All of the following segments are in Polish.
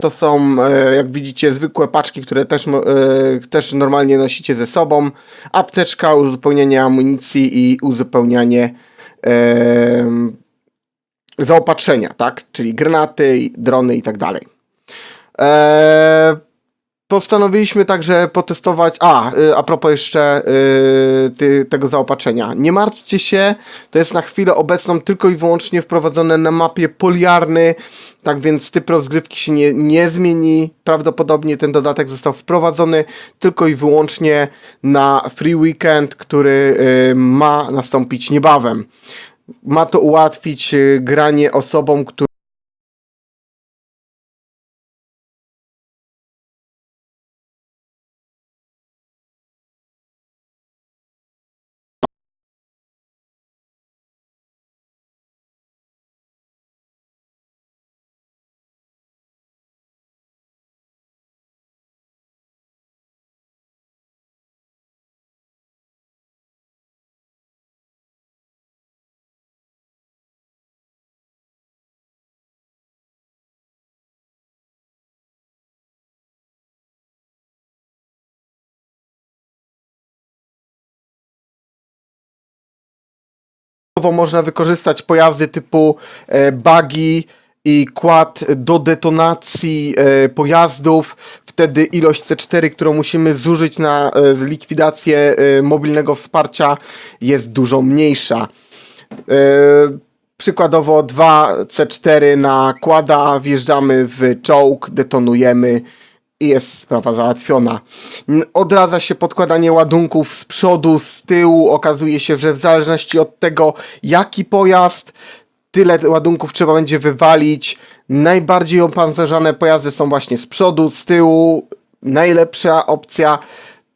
To są, e, jak widzicie, zwykłe paczki, które też, e, też normalnie nosicie ze sobą. Apteczka, uzupełnianie amunicji i uzupełnianie em, zaopatrzenia, tak? Czyli granaty, drony i tak dalej. Eee, postanowiliśmy także potestować. A, y, a propos jeszcze y, ty, tego zaopatrzenia. Nie martwcie się, to jest na chwilę obecną tylko i wyłącznie wprowadzone na mapie poliarny. Tak więc typ rozgrywki się nie, nie zmieni. Prawdopodobnie ten dodatek został wprowadzony tylko i wyłącznie na free weekend, który y, ma nastąpić niebawem. Ma to ułatwić y, granie osobom, które można wykorzystać pojazdy typu e, buggy i quad do detonacji e, pojazdów. Wtedy ilość C4, którą musimy zużyć na e, likwidację mobilnego wsparcia jest dużo mniejsza. Przykładowo 2 C4 na kłada, wjeżdżamy w czołg, detonujemy i jest sprawa załatwiona. Odradza się podkładanie ładunków z przodu, z tyłu. Okazuje się, że w zależności od tego, jaki pojazd, tyle ładunków trzeba będzie wywalić. Najbardziej opancerzane pojazdy są właśnie z przodu, z tyłu. Najlepsza opcja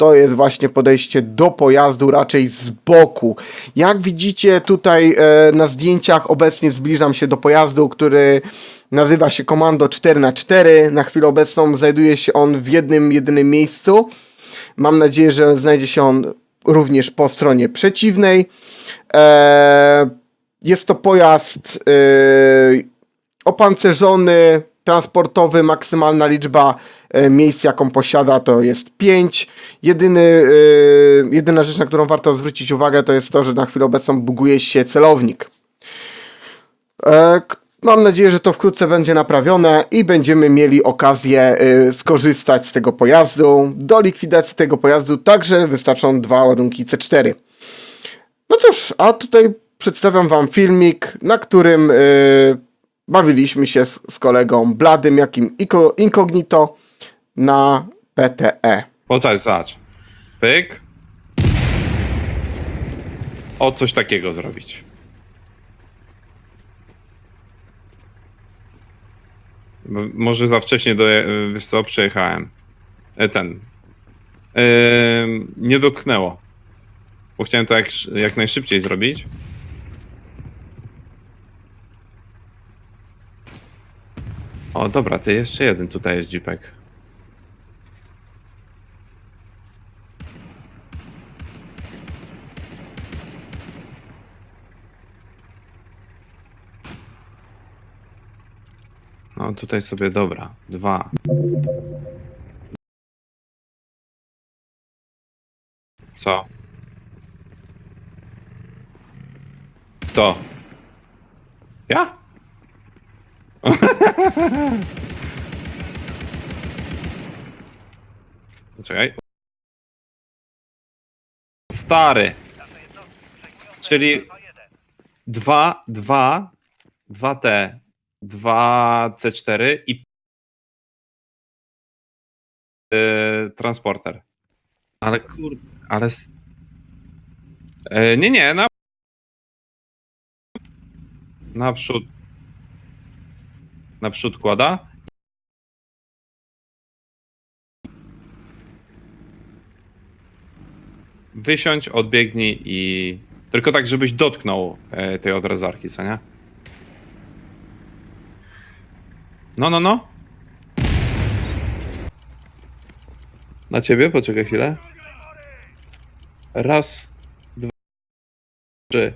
to jest właśnie podejście do pojazdu raczej z boku. Jak widzicie tutaj e, na zdjęciach obecnie zbliżam się do pojazdu, który nazywa się Komando 4x4. Na chwilę obecną znajduje się on w jednym, jedynym miejscu. Mam nadzieję, że znajdzie się on również po stronie przeciwnej. E, jest to pojazd e, opancerzony, transportowy, maksymalna liczba e, miejsc, jaką posiada, to jest 5. Jedyny, e, jedyna rzecz, na którą warto zwrócić uwagę, to jest to, że na chwilę obecną buguje się celownik. E, Mam nadzieję, że to wkrótce będzie naprawione i będziemy mieli okazję skorzystać z tego pojazdu. Do likwidacji tego pojazdu także wystarczą dwa ładunki C4. No cóż, a tutaj przedstawiam wam filmik, na którym bawiliśmy się z, z kolegą Bladym, jakim incognito na. PTE. Poczekaj, zobacz. Pyk. O, coś takiego zrobić. Może za wcześnie do, wiesz co, przejechałem. E, Ten. Nie dotknęło. Bo chciałem to jak, jak najszybciej zrobić. O, dobra, to jeszcze jeden tutaj jest jeepek. No tutaj sobie dobra. Dwa. Co? Kto? Ja? Czekaj. Stary. Czyli dwa, dwa, dwa T, dwa C4 i yy, transporter. Ale kur... ale... E, nie, nie, na... Naprzód... Naprzód kłada. Wysiądź, odbiegnij i... Tylko tak, żebyś dotknął e, tej odrazarki, co nie? No, no, no. Na ciebie, poczekaj chwilę. Raz, dwa, trzy.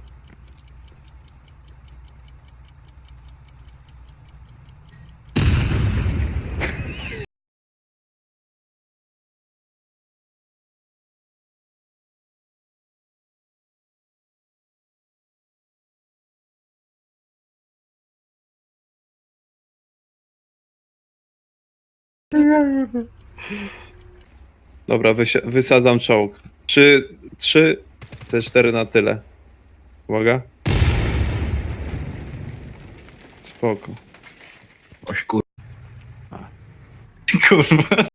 Dobra, wysadzam czołg. Trzy, trzy, te cztery na tyle. Uwaga. Spoko. Oś kur... Kurwa.